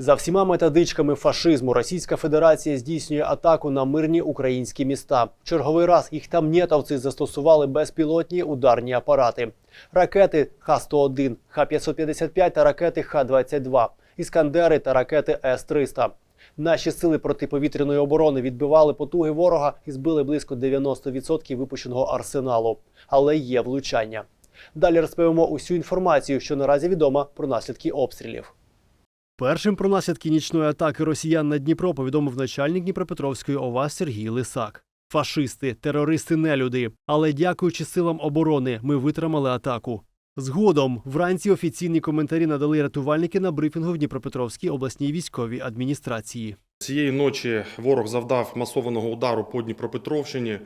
За всіма методичками фашизму Російська Федерація здійснює атаку на мирні українські міста. Черговий раз їх там нєтовці застосували безпілотні ударні апарати: ракети Х-101, Х-555 та ракети Х-22, іскандери та ракети С-300. Наші сили протиповітряної оборони відбивали потуги ворога і збили близько 90% випущеного арсеналу. Але є влучання. Далі розповімо усю інформацію, що наразі відома про наслідки обстрілів. Першим про наслідки нічної атаки росіян на Дніпро повідомив начальник Дніпропетровської ОВА Сергій Лисак. Фашисти, терористи, нелюди. Але дякуючи силам оборони, ми витримали атаку. Згодом вранці офіційні коментарі надали рятувальники на брифінгу в Дніпропетровській обласній військовій адміністрації. Цієї ночі ворог завдав масованого удару по Дніпропетровщині,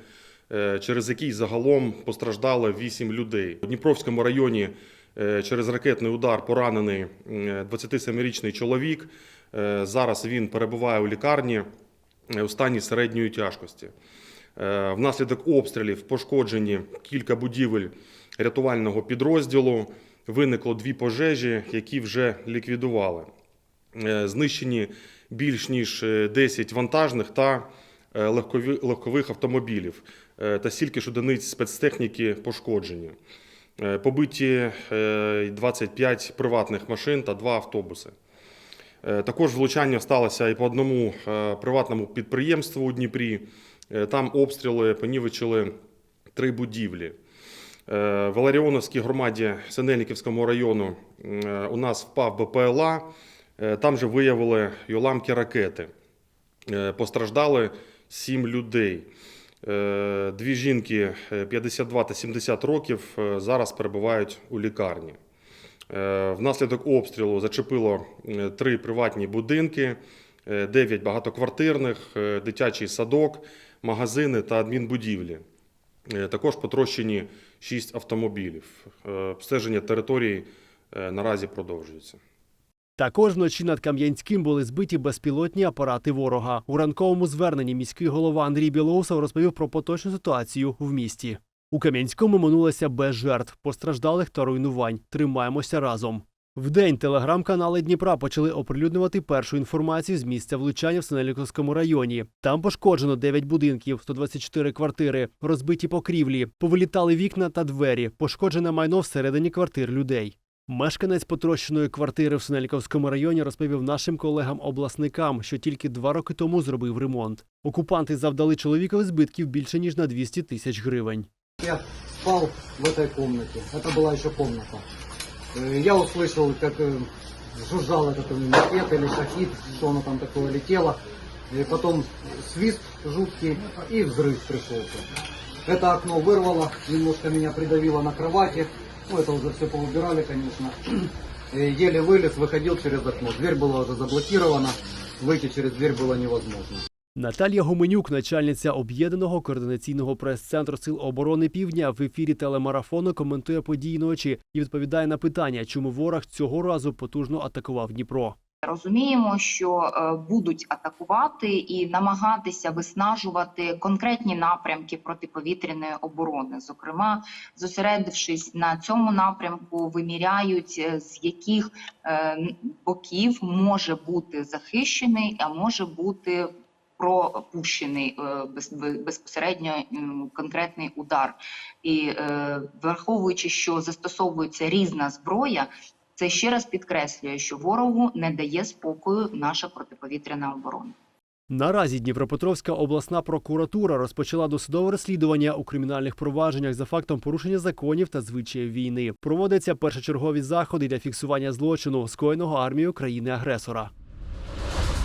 е, через який загалом постраждало 8 людей. У Дніпровському районі через ракетний удар поранений е, 27-річний чоловік. Е, Зараз він перебуває у лікарні е, у стані середньої тяжкості. Е, Внаслідок обстрілів пошкоджені кілька будівель рятувального підрозділу. Виникло дві пожежі, які вже ліквідували. Е, Знищені більш ніж е, 10 вантажних та е, легкових автомобілів е, та стільки ж одиниць спецтехніки пошкоджені. Е, Побиті е, 25 приватних машин та два автобуси. Е, Також влучання сталося і по одному е, приватному підприємству у Дніпрі. Е, Там обстріли понівечили три будівлі. Е, В Валеріоновській громаді Синельниківському району е, у нас впав БПЛА. Е, Там же виявили уламки ракети. Е, Постраждали сім людей. Е, Дві жінки е, 52 та 70 років е, зараз перебувають у лікарні. Е, Внаслідок обстрілу зачепило е, три приватні будинки, е, дев'ять багатоквартирних, е, дитячий садок, магазини та адмінбудівлі. Е, Також потрощені шість автомобілів. Е, Обстеження території е, наразі продовжується. Також вночі над Кам'янським були збиті безпілотні апарати ворога. У ранковому зверненні міський голова Андрій Білоусов розповів про поточну ситуацію в місті. У Кам'янському минулося без жертв, постраждалих та руйнувань. Тримаємося разом. Вдень телеграм-канали Дніпра почали оприлюднювати першу інформацію з місця влучання в Синельниковському районі. Там пошкоджено 9 будинків, 124 квартири, розбиті покрівлі, повилітали вікна та двері, пошкоджене майно всередині квартир людей. Мешканець потрощеної квартири в Синельниковському районі розповів нашим колегам-обласникам, що тільки два роки тому зробив ремонт. Окупанти завдали чоловікові збитків більше ніж на 200 тисяч гривень. Я спал в этой комнате. Это была еще комната. Э, Я услышал, как э, жужжал этот макет или шахид, что оно там такое летело. И потом свист жуткий и взрыв пришелся. Это окно вырвало, немножко меня придавило на кровати. Ну, это уже все поубирали, конечно. Э, Еле вылез, выходил через окно. Дверь была уже заблокирована. Выйти через дверь было невозможно. Наталія Гуменюк, начальниця об'єднаного координаційного прес-центру Сил оборони Півдня, в ефірі телемарафону коментує події ночі і відповідає на питання, чому ворог цього разу потужно атакував Дніпро. Розуміємо, що е, будуть атакувати і намагатися виснажувати конкретні напрямки протиповітряної оборони. Зокрема, зосередившись на цьому напрямку, виміряють е, з яких е, боків може бути захищений, а може бути пропущений без- безпосередньо конкретний удар. І враховуючи, що застосовується різна зброя. Це ще раз підкреслює, що ворогу не дає спокою наша протиповітряна оборона. Наразі Дніпропетровська обласна прокуратура розпочала досудове розслідування у кримінальних провадженнях за фактом порушення законів та звичаїв війни. Проводяться першочергові заходи для фіксування злочину, скоєного армією країни-агресора.